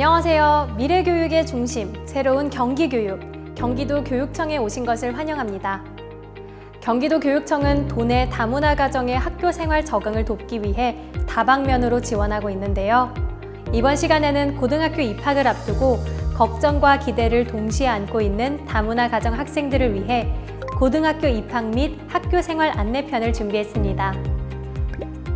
안녕하세요. 미래교육의 중심, 새로운 경기교육, 경기도 교육청에 오신 것을 환영합니다. 경기도 교육청은 도내 다문화 가정의 학교 생활 적응을 돕기 위해 다방면으로 지원하고 있는데요. 이번 시간에는 고등학교 입학을 앞두고 걱정과 기대를 동시에 안고 있는 다문화 가정 학생들을 위해 고등학교 입학 및 학교 생활 안내편을 준비했습니다.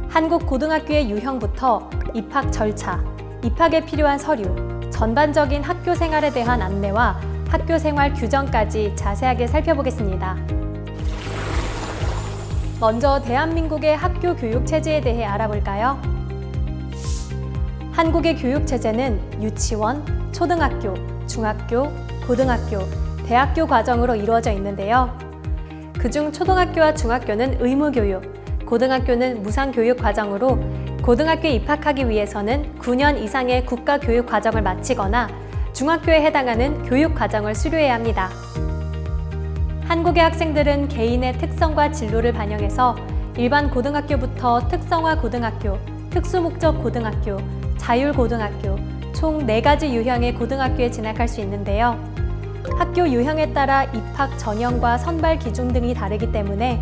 한국 고등학교의 유형부터 입학 절차, 입학에 필요한 서류, 전반적인 학교 생활에 대한 안내와 학교 생활 규정까지 자세하게 살펴보겠습니다. 먼저 대한민국의 학교 교육 체제에 대해 알아볼까요? 한국의 교육 체제는 유치원, 초등학교, 중학교, 고등학교, 대학교 과정으로 이루어져 있는데요. 그중 초등학교와 중학교는 의무 교육, 고등학교는 무상 교육 과정으로 고등학교에 입학하기 위해서는 9년 이상의 국가 교육 과정을 마치거나 중학교에 해당하는 교육 과정을 수료해야 합니다. 한국의 학생들은 개인의 특성과 진로를 반영해서 일반 고등학교부터 특성화 고등학교, 특수목적 고등학교, 자율고등학교, 총 4가지 유형의 고등학교에 진학할 수 있는데요. 학교 유형에 따라 입학 전형과 선발 기준 등이 다르기 때문에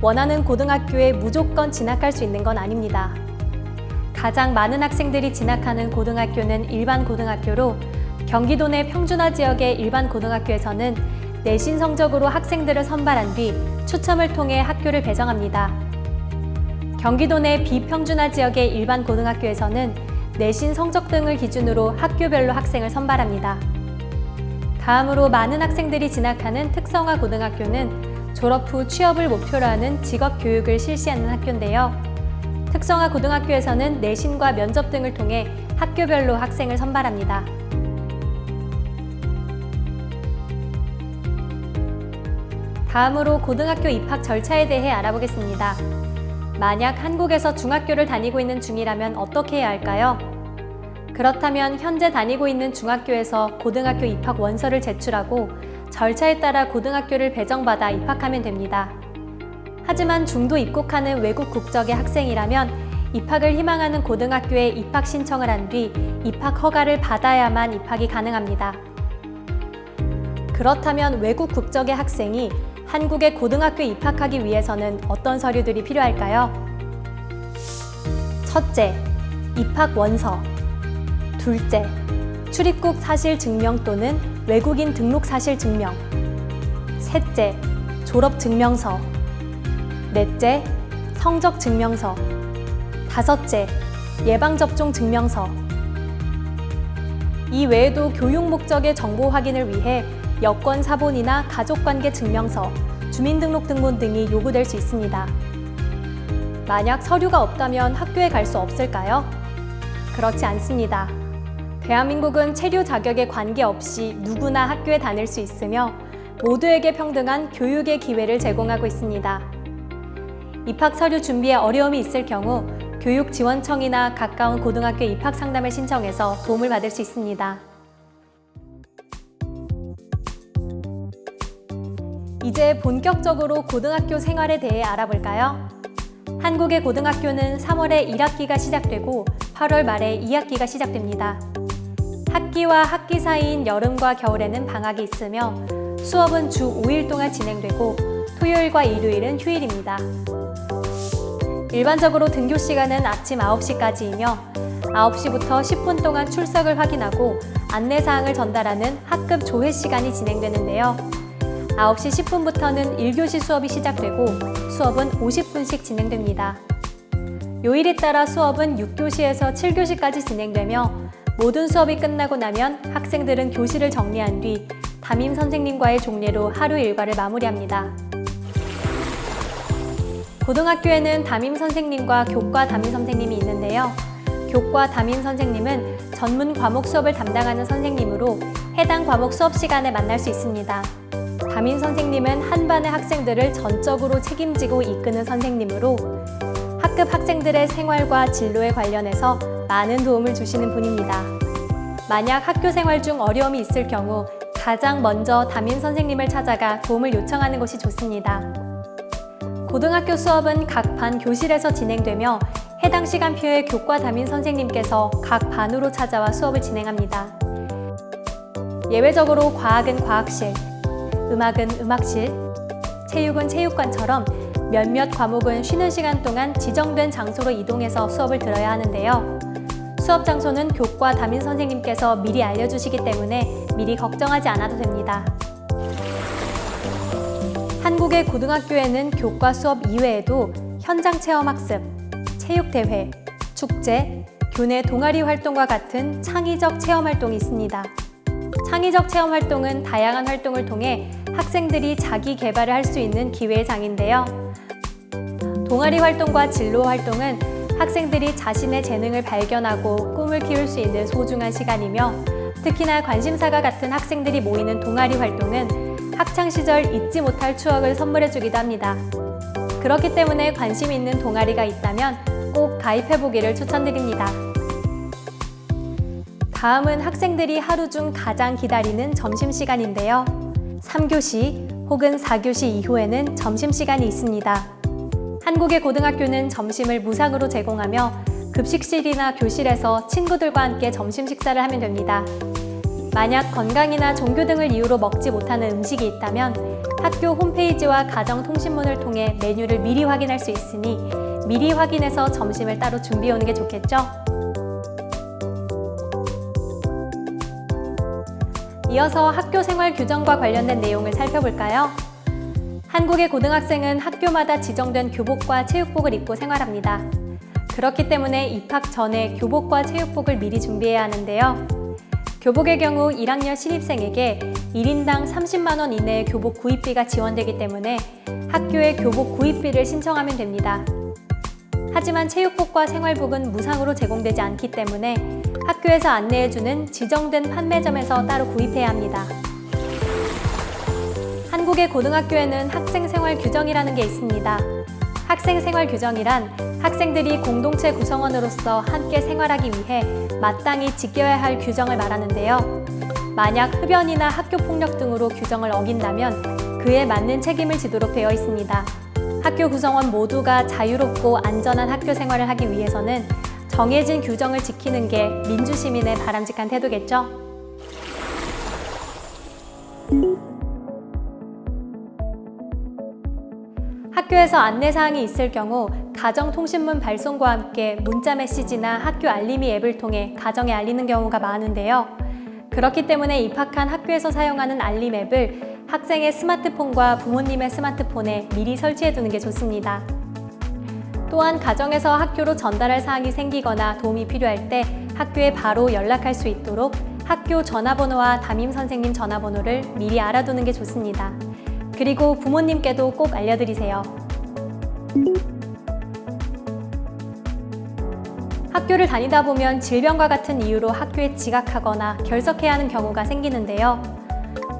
원하는 고등학교에 무조건 진학할 수 있는 건 아닙니다. 가장 많은 학생들이 진학하는 고등학교는 일반 고등학교로 경기도 내 평준화 지역의 일반 고등학교에서는 내신 성적으로 학생들을 선발한 뒤 추첨을 통해 학교를 배정합니다. 경기도 내 비평준화 지역의 일반 고등학교에서는 내신 성적 등을 기준으로 학교별로 학생을 선발합니다. 다음으로 많은 학생들이 진학하는 특성화 고등학교는 졸업 후 취업을 목표로 하는 직업 교육을 실시하는 학교인데요. 특성화 고등학교에서는 내신과 면접 등을 통해 학교별로 학생을 선발합니다. 다음으로 고등학교 입학 절차에 대해 알아보겠습니다. 만약 한국에서 중학교를 다니고 있는 중이라면 어떻게 해야 할까요? 그렇다면 현재 다니고 있는 중학교에서 고등학교 입학 원서를 제출하고 절차에 따라 고등학교를 배정받아 입학하면 됩니다. 하지만 중도 입국하는 외국 국적의 학생이라면 입학을 희망하는 고등학교에 입학 신청을 한 뒤 입학 허가를 받아야만 입학이 가능합니다. 그렇다면 외국 국적의 학생이 한국의 고등학교에 입학하기 위해서는 어떤 서류들이 필요할까요? 첫째, 입학 원서. 둘째, 출입국 사실 증명 또는 외국인 등록 사실 증명. 셋째, 졸업 증명서. 넷째, 성적 증명서. 다섯째, 예방접종 증명서. 이 외에도 교육 목적의 정보 확인을 위해 여권 사본이나 가족관계 증명서, 주민등록등본 등이 요구될 수 있습니다. 만약 서류가 없다면 학교에 갈 수 없을까요? 그렇지 않습니다. 대한민국은 체류 자격에 관계없이 누구나 학교에 다닐 수 있으며 모두에게 평등한 교육의 기회를 제공하고 있습니다. 입학 서류 준비에 어려움이 있을 경우 교육지원청이나 가까운 고등학교 입학 상담을 신청해서 도움을 받을 수 있습니다. 이제 본격적으로 고등학교 생활에 대해 알아볼까요? 한국의 고등학교는 3월에 1학기가 시작되고 8월 말에 2학기가 시작됩니다. 학기와 학기 사이인 여름과 겨울에는 방학이 있으며 수업은 주 5일 동안 진행되고 토요일과 일요일은 휴일입니다. 일반적으로 등교 시간은 아침 9시까지이며 9시부터 10분 동안 출석을 확인하고 안내사항을 전달하는 학급 조회 시간이 진행되는데요. 9시 10분부터는 1교시 수업이 시작되고 수업은 50분씩 진행됩니다. 요일에 따라 수업은 6교시에서 7교시까지 진행되며 모든 수업이 끝나고 나면 학생들은 교실을 정리한 뒤 담임 선생님과의 종례로 하루 일과를 마무리합니다. 고등학교에는 담임 선생님과 교과 담임 선생님이 있는데요. 교과 담임 선생님은 전문 과목 수업을 담당하는 선생님으로 해당 과목 수업 시간에 만날 수 있습니다. 담임 선생님은 한 반의 학생들을 전적으로 책임지고 이끄는 선생님으로 학급 학생들의 생활과 진로에 관련해서 많은 도움을 주시는 분입니다. 만약 학교 생활 중 어려움이 있을 경우 가장 먼저 담임 선생님을 찾아가 도움을 요청하는 것이 좋습니다. 고등학교 수업은 각 반 교실에서 진행되며 해당 시간표에 교과 담임 선생님께서 각 반으로 찾아와 수업을 진행합니다. 예외적으로 과학은 과학실, 음악은 음악실, 체육은 체육관처럼 몇몇 과목은 쉬는 시간 동안 지정된 장소로 이동해서 수업을 들어야 하는데요. 수업 장소는 교과 담임 선생님께서 미리 알려주시기 때문에 미리 걱정하지 않아도 됩니다. 한국의 고등학교에는 교과 수업 이외에도 현장 체험 학습, 체육대회, 축제, 교내 동아리 활동과 같은 창의적 체험 활동이 있습니다. 창의적 체험 활동은 다양한 활동을 통해 학생들이 자기 개발을 할 수 있는 기회의 장인데요. 동아리 활동과 진로 활동은 학생들이 자신의 재능을 발견하고 꿈을 키울 수 있는 소중한 시간이며 특히나 관심사가 같은 학생들이 모이는 동아리 활동은 학창 시절 잊지 못할 추억을 선물해 주기도 합니다. 그렇기 때문에 관심 있는 동아리가 있다면 꼭 가입해 보기를 추천드립니다. 다음은 학생들이 하루 중 가장 기다리는 점심시간인데요. 3교시 혹은 4교시 이후에는 점심시간이 있습니다. 한국의 고등학교는 점심을 무상으로 제공하며 급식실이나 교실에서 친구들과 함께 점심 식사를 하면 됩니다. 만약 건강이나 종교 등을 이유로 먹지 못하는 음식이 있다면 학교 홈페이지와 가정통신문을 통해 메뉴를 미리 확인할 수 있으니 미리 확인해서 점심을 따로 준비해 오는 게 좋겠죠? 이어서 학교 생활 규정과 관련된 내용을 살펴볼까요? 한국의 고등학생은 학교마다 지정된 교복과 체육복을 입고 생활합니다. 그렇기 때문에 입학 전에 교복과 체육복을 미리 준비해야 하는데요. 교복의 경우 1학년 신입생에게 1인당 30만원 이내의 교복 구입비가 지원되기 때문에 학교에 교복 구입비를 신청하면 됩니다. 하지만 체육복과 생활복은 무상으로 제공되지 않기 때문에 학교에서 안내해주는 지정된 판매점에서 따로 구입해야 합니다. 한국의 고등학교에는 학생 생활 규정이라는 게 있습니다. 학생 생활 규정이란 학생들이 공동체 구성원으로서 함께 생활하기 위해 마땅히 지켜야 할 규정을 말하는데요. 만약 흡연이나 학교 폭력 등으로 규정을 어긴다면 그에 맞는 책임을 지도록 되어 있습니다. 학교 구성원 모두가 자유롭고 안전한 학교 생활을 하기 위해서는 정해진 규정을 지키는 게 민주시민의 바람직한 태도겠죠? 학교에서 안내사항이 있을 경우 가정통신문 발송과 함께 문자 메시지나 학교 알림이 앱을 통해 가정에 알리는 경우가 많은데요. 그렇기 때문에 입학한 학교에서 사용하는 알림 앱을 학생의 스마트폰과 부모님의 스마트폰에 미리 설치해 두는 게 좋습니다. 또한 가정에서 학교로 전달할 사항이 생기거나 도움이 필요할 때 학교에 바로 연락할 수 있도록 학교 전화번호와 담임 선생님 전화번호를 미리 알아두는 게 좋습니다. 그리고 부모님께도 꼭 알려드리세요. 학교를 다니다 보면 질병과 같은 이유로 학교에 지각하거나 결석해야 하는 경우가 생기는데요.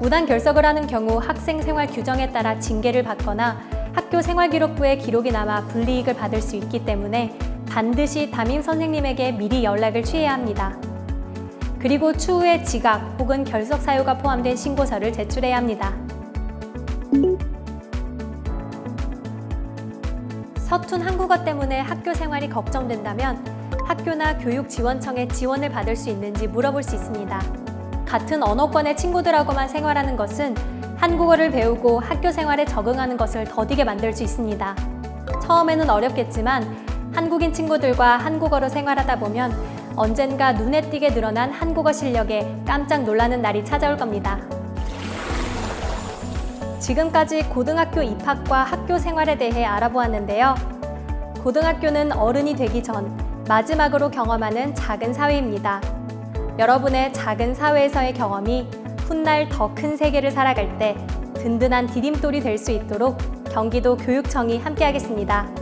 무단 결석을 하는 경우 학생 생활 규정에 따라 징계를 받거나 학교 생활기록부에 기록이 남아 불이익을 받을 수 있기 때문에 반드시 담임 선생님에게 미리 연락을 취해야 합니다. 그리고 추후에 지각 혹은 결석 사유가 포함된 신고서를 제출해야 합니다. 서툰 한국어 때문에 학교 생활이 걱정된다면 학교나 교육지원청에 지원을 받을 수 있는지 물어볼 수 있습니다. 같은 언어권의 친구들하고만 생활하는 것은 한국어를 배우고 학교 생활에 적응하는 것을 더디게 만들 수 있습니다. 처음에는 어렵겠지만 한국인 친구들과 한국어로 생활하다 보면 언젠가 눈에 띄게 늘어난 한국어 실력에 깜짝 놀라는 날이 찾아올 겁니다. 지금까지 고등학교 입학과 학교 생활에 대해 알아보았는데요. 고등학교는 어른이 되기 전 마지막으로 경험하는 작은 사회입니다. 여러분의 작은 사회에서의 경험이 훗날 더 큰 세계를 살아갈 때 든든한 디딤돌이 될 수 있도록 경기도 교육청이 함께하겠습니다.